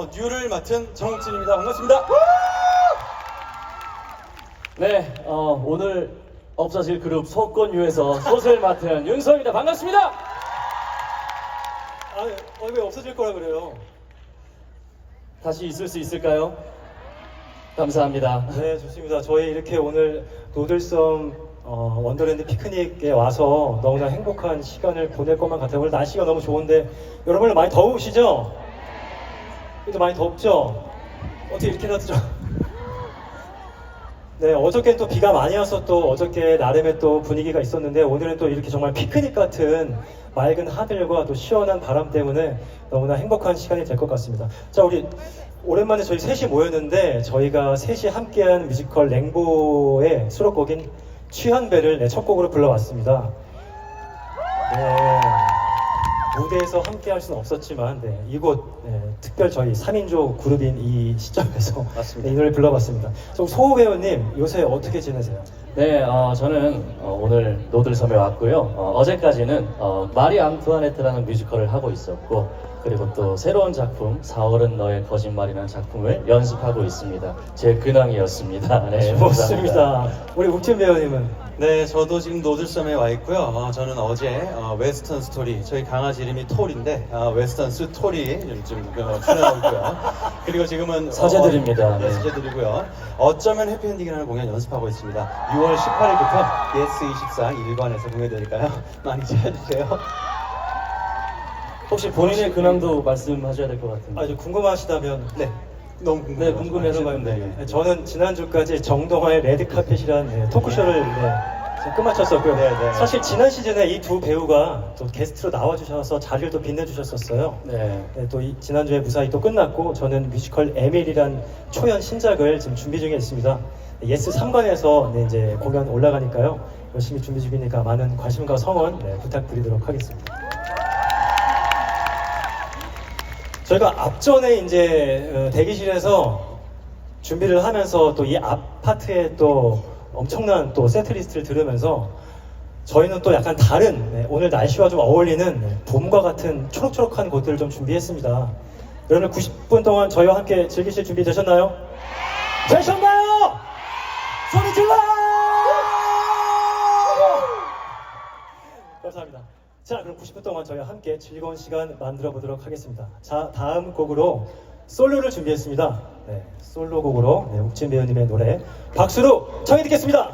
어, 뉴를 맡은 정욱진입니다. 반갑습니다. 네, 어, 오늘 없어질 그룹 속건유에서 소설 맡은 윤서입니다. 반갑습니다. 아, 어, 왜 없어질 거라 그래요? 다시 있을 수 있을까요? 감사합니다. 네, 좋습니다. 저희 이렇게 오늘 노들섬 어, 원더랜드 피크닉에 와서 너무나 행복한 시간을 보낼 것만 같아요. 오늘 날씨가 너무 좋은데 여러분 많이 더우시죠? 그래도 많이 덥죠? 어떻게 이렇게라도 좀. 네, 어저께는 또 비가 많이 와서 또 어저께 나름의 또 분위기가 있었는데 오늘은 또 이렇게 정말 피크닉 같은 맑은 하늘과 또 시원한 바람 때문에 너무나 행복한 시간이 될 것 같습니다. 자, 우리 오랜만에 저희 셋이 모였는데 저희가 셋이 함께한 뮤지컬 랭보의 수록곡인 취한 배를 네, 첫 곡으로 불러왔습니다. 네, 무대에서 함께 할 수는 없었지만 네, 이곳 네, 특별 저희 3인조 그룹인 이 시점에서. 네, 이 노래 불러봤습니다. 좀 소호 배우님 요새 어떻게 지내세요? 네, 어, 저는 어, 오늘 노들섬에 왔고요. 어, 제까지는 마리 앙투아네트라는 뮤지컬을 하고 있었고 그리고 또 새로운 작품 4월은 너의 거짓말이라는 작품을 연습하고 있습니다. 제 근황이었습니다. 네, 좋습니다. 우리 욱진 배우님은 네, 저도 지금 노들섬에 와 있고요. 어, 저는 어제 어, 웨스턴 스토리, 저희 강아지 이름이 톨인데 어, 웨스턴 스토리 지금 어, 출연하고 있고요. 그리고 지금은 사죄드립니다. 어, 네, 네. 사죄드리고요. 어쩌면 해피엔딩이라는 공연 연습하고 있습니다. 6월 18일부터 예스24 일관에서 공연되니까요. 많이 찾아주세요. 혹시 본인의 근황도 말씀하셔야 될 것 같은데. 아, 좀 궁금하시다면 네, 너무 궁금해요. 네, 궁금해서 분들이. 네, 저는 지난주까지 정동화의 레드카펫이라는 네, 토크쇼를 네, 지금 끝마쳤었고요. 네, 네. 사실 지난 시즌에 이 두 배우가 또 게스트로 나와주셔서 자리를 또 빛내주셨었어요. 네. 네, 또 이- 지난주에 무사히 또 끝났고 저는 뮤지컬 에밀이란 초연 신작을 지금 준비 중에 있습니다. 예스 3관에서 네, 이제 공연 올라가니까요. 열심히 준비 중이니까 많은 관심과 성원 네, 부탁드리도록 하겠습니다. 저희가 앞전에 이제 어, 대기실에서 준비를 하면서 또 이 아파트에 또 엄청난 또 세트리스트를 들으면서 저희는 또 약간 다른 네, 오늘 날씨와 좀 어울리는 네, 봄과 같은 초록초록한 곳들을 좀 준비했습니다. 여러분 90분 동안 저희와 함께 즐기실 준비 되셨나요? 되셨나요? 소리 질러! 감사합니다. 자, 그럼 90분 동안 저희와 함께 즐거운 시간 만들어 보도록 하겠습니다. 자, 다음 곡으로 솔로를 준비했습니다. 네, 솔로 곡으로 네, 욱진 배우님의 노래 박수로 청해 듣겠습니다.